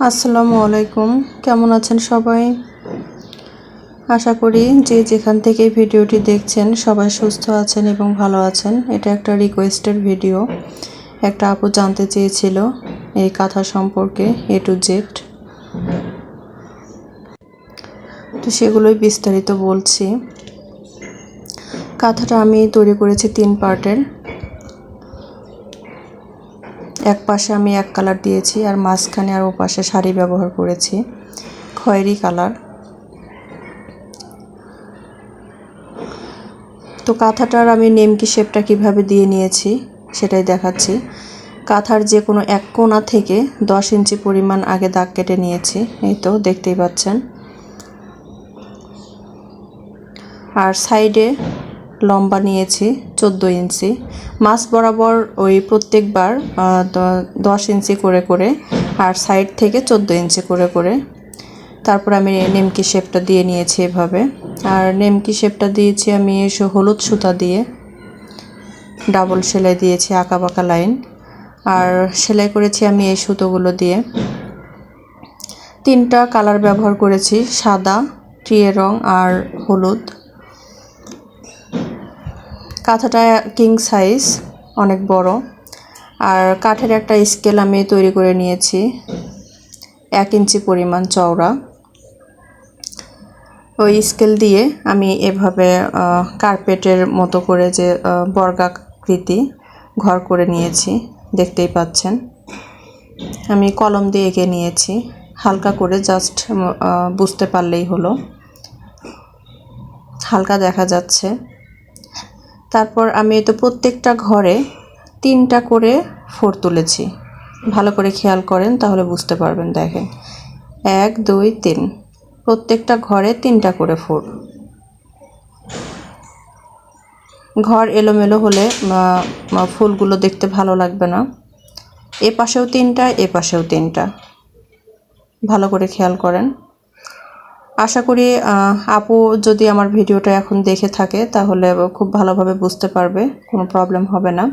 আসসালামু আলাইকুম। কেমন আছেন সবাই? আশা করি যে যেখান থেকে ভিডিওটি দেখছেন সবাই সুস্থ আছেন এবং ভালো আছেন। এটা একটা রিকোয়েস্টের ভিডিও একটা আপু জানতে চেয়েছিল এই কাঁথা সম্পর্কে এ টু জেড তো সেগুলোই বিস্তারিত বলছি। কাঁথাটা আমি তৈরি করেছি তিন পার্টের। এক পাশে আমি এক কালার দিয়েছি আর মাঝখানে আর ও পাশে শাড়ি ব্যবহার করেছি। খয়েরি কালার। তো কাঁথাটার আমি নেমকি শেপটা কীভাবে দিয়ে নিয়েছি সেটাই দেখাচ্ছি। কাঁথার যে কোনো এক কোণা থেকে দশ ইঞ্চি পরিমাণ আগে দাগ কেটে নিয়েছি, এই তো দেখতেই পাচ্ছেন। আর সাইডে লম্বা নিয়েছি, চোদ্দ ইঞ্চি। মাছ বরাবর ওই প্রত্যেকবার দশ ইঞ্চি করে করে আর সাইড থেকে চোদ্দ ইঞ্চি করে করে। তারপর আমি নেমকি শেপটা দিয়ে নিয়েছি এভাবে। আর নেমকি শেপটা দিয়েছি আমি হলুদ সুতা দিয়ে। ডাবল সেলাই দিয়েছি আঁকা বাঁকা লাইন। আর সেলাই করেছি আমি এই সুতোগুলো দিয়ে। তিনটা কালার ব্যবহার করেছি, সাদা টিয়ে রং আর হলুদ। কাঁথাটা কিং সাইজ অনেক বড়। আর কাঠের একটা স্কেল আমি তৈরি করে নিয়েছি, এক ইঞ্চি পরিমাণ চওড়া। ওই স্কেল দিয়ে আমি এভাবে কার্পেটের মতো করে যে বর্গাকৃতি ঘর করে নিয়েছি, দেখতেই পাচ্ছেন। আমি কলম দিয়ে এঁকে নিয়েছি, হালকা করে জাস্ট বুঝতে পারলেই হলো। হালকা দেখা যাচ্ছে। তারপর আমি তো প্রত্যেকটা ঘরে তিনটা করে ফোর তুলেছি। ভালো করে খেয়াল করেন তাহলে বুঝতে পারবেন, দেখেন। এক, দুই, তিন। প্রত্যেকটা ঘরে তিনটা করে ফোর। ঘর এলোমেলো হলে ফুলগুলো দেখতে ভালো লাগবে না। এ পাশেও তিনটা, এ পাশেও তিনটা। ভালো করে খেয়াল করেন। আশা করি আপু যদি আমার ভিডিওটা এখন দেখে থাকে, তাহলে খুব ভালোভাবে বুঝতে পারবে, কোনো প্রবলেম হবে না।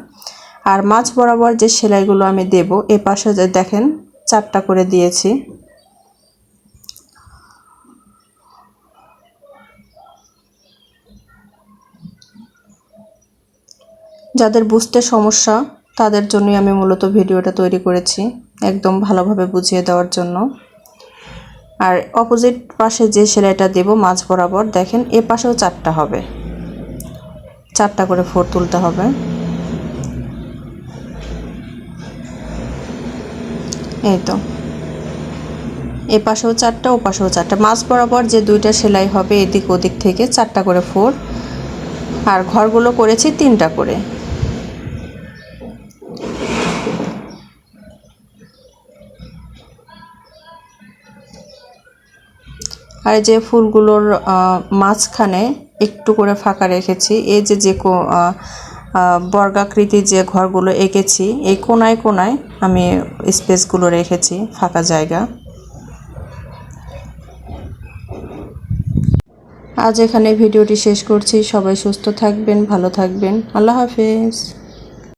আর মাছ বরাবর যে সেলাইগুলো আমি দেব, এ পাশে যে দেখেন, চারটা করে দিয়েছি। যাদের বুঝতে সমস্যা, তাদের জন্যই আমি মূলত ভিডিওটা তৈরি করেছি, একদম ভালোভাবে বুঝিয়ে দেওয়ার জন্য। আর অপোজিট পাশে যে সেলাইটা দেব মাঝ বরাবর, দেখেন এ পাশেও চারটা হবে। চারটা করে ফোর তুলতে হবে। এই তো। এ পাশেও চারটা, ও পাশেও চারটা। মাছ বরাবর যে দুইটা সেলাই হবে এদিক ওদিক থেকে চারটা করে ফোর। আর ঘরগুলো করেছি তিনটা করে। আর যে ফুলগুলোর মাঝখানে একটু করে ফাঁকা রেখেছি, এই যে যে বর্গাকৃতির যে ঘরগুলো এঁকেছি, এই কোনায় কোনায় আমি স্পেসগুলো রেখেছি, ফাঁকা জায়গা। আজ এখানে ভিডিওটি শেষ করছি, সবাই সুস্থ থাকবেন, ভালো থাকবেন, আল্লাহ হাফেজ।